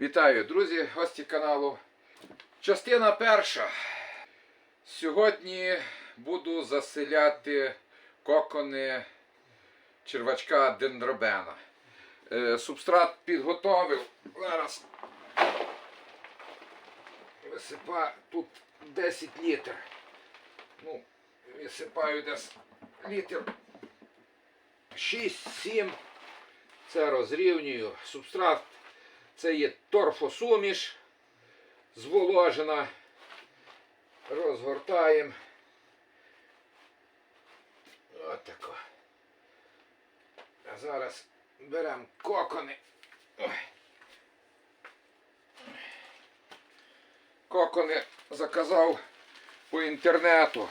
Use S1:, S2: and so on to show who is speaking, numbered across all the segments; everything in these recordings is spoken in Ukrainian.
S1: Вітаю, друзі, гості каналу. Частина перша. Сьогодні буду заселяти кокони червачка дендробена. Е, Субстрат підготовив. Зараз висипаю тут 10 літр. Ну, висипаю десь літр 6-7. Це розрівнюю. Субстрат це є торфосуміш, зволожена. Розгортаємо. Отако. А зараз беремо кокони. Кокони заказав по інтернету.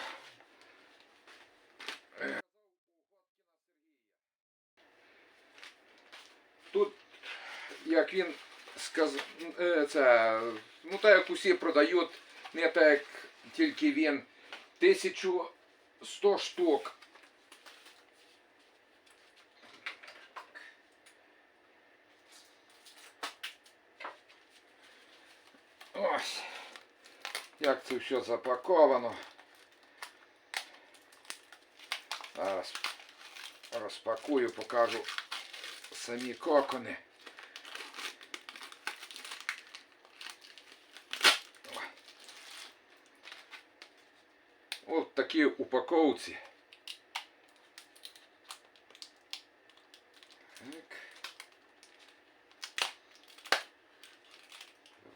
S1: Тут, як він сказав, це, ну так як усі продають, не так як тільки він, 1100 штук. Ось, як це все запаковано. Зараз розпакую, покажу самі кокони. От такі упаковці. Так.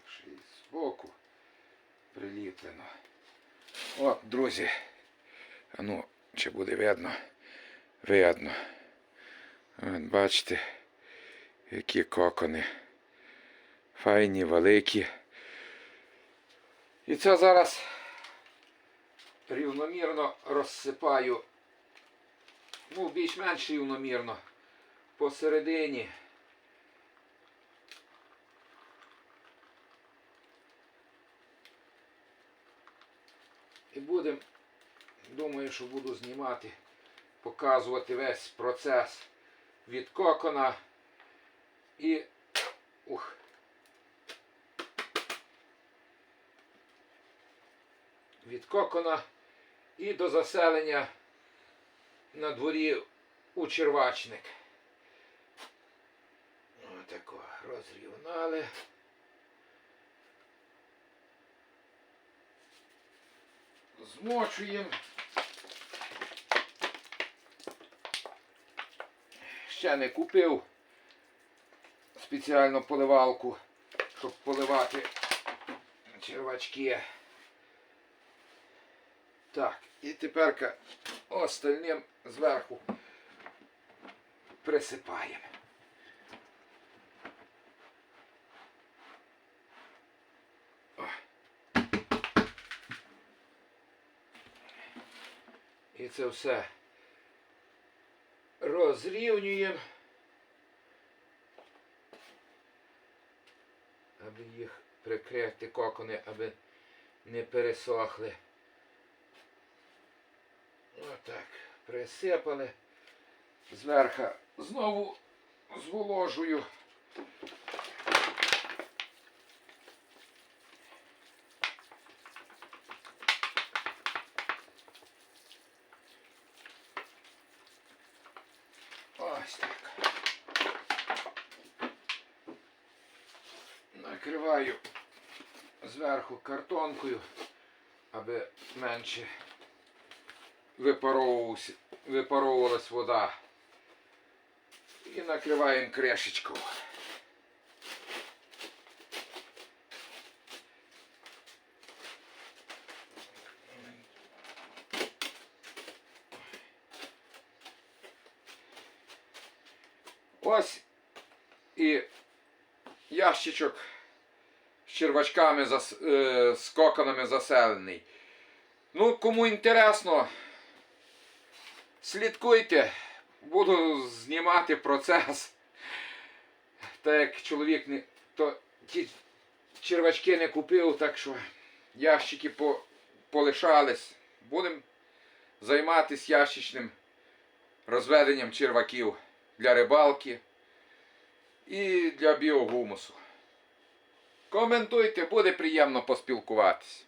S1: Ще й збоку приліплено. От, друзі. Ну, чи буде видно? Видно. От, бачите, які кокони. Файні, великі. І це зараз рівномірно розсипаю. Ну, більш-менш рівномірно. Посередині. І будемо, думаю, що буду знімати, показувати весь процес від кокона і ух. Від кокона і до заселення на дворі у червачник. Отако розрівнали. Змочуємо. Ще не купив спеціальну поливалку, щоб поливати червачки. Так, і тепер остальним зверху присипаємо. І це все розрівнюємо, аби їх прикрити кокони, аби не пересохли. Отак, присипали. Зверху знову зволожую. Ось так. Накриваю зверху картонкою, аби менше випаровувалась, вода. І накриваємо кришечкою. Ось і ящичок з червачками е, з коконами заселений. Ну, кому інтересно, слідкуйте, буду знімати процес. Так як чоловік не, то ті червачки не купив, так що ящики по, полишались. Будемо займатися ящичним розведенням черваків для рибалки і для біогумусу. Коментуйте, буде приємно поспілкуватись.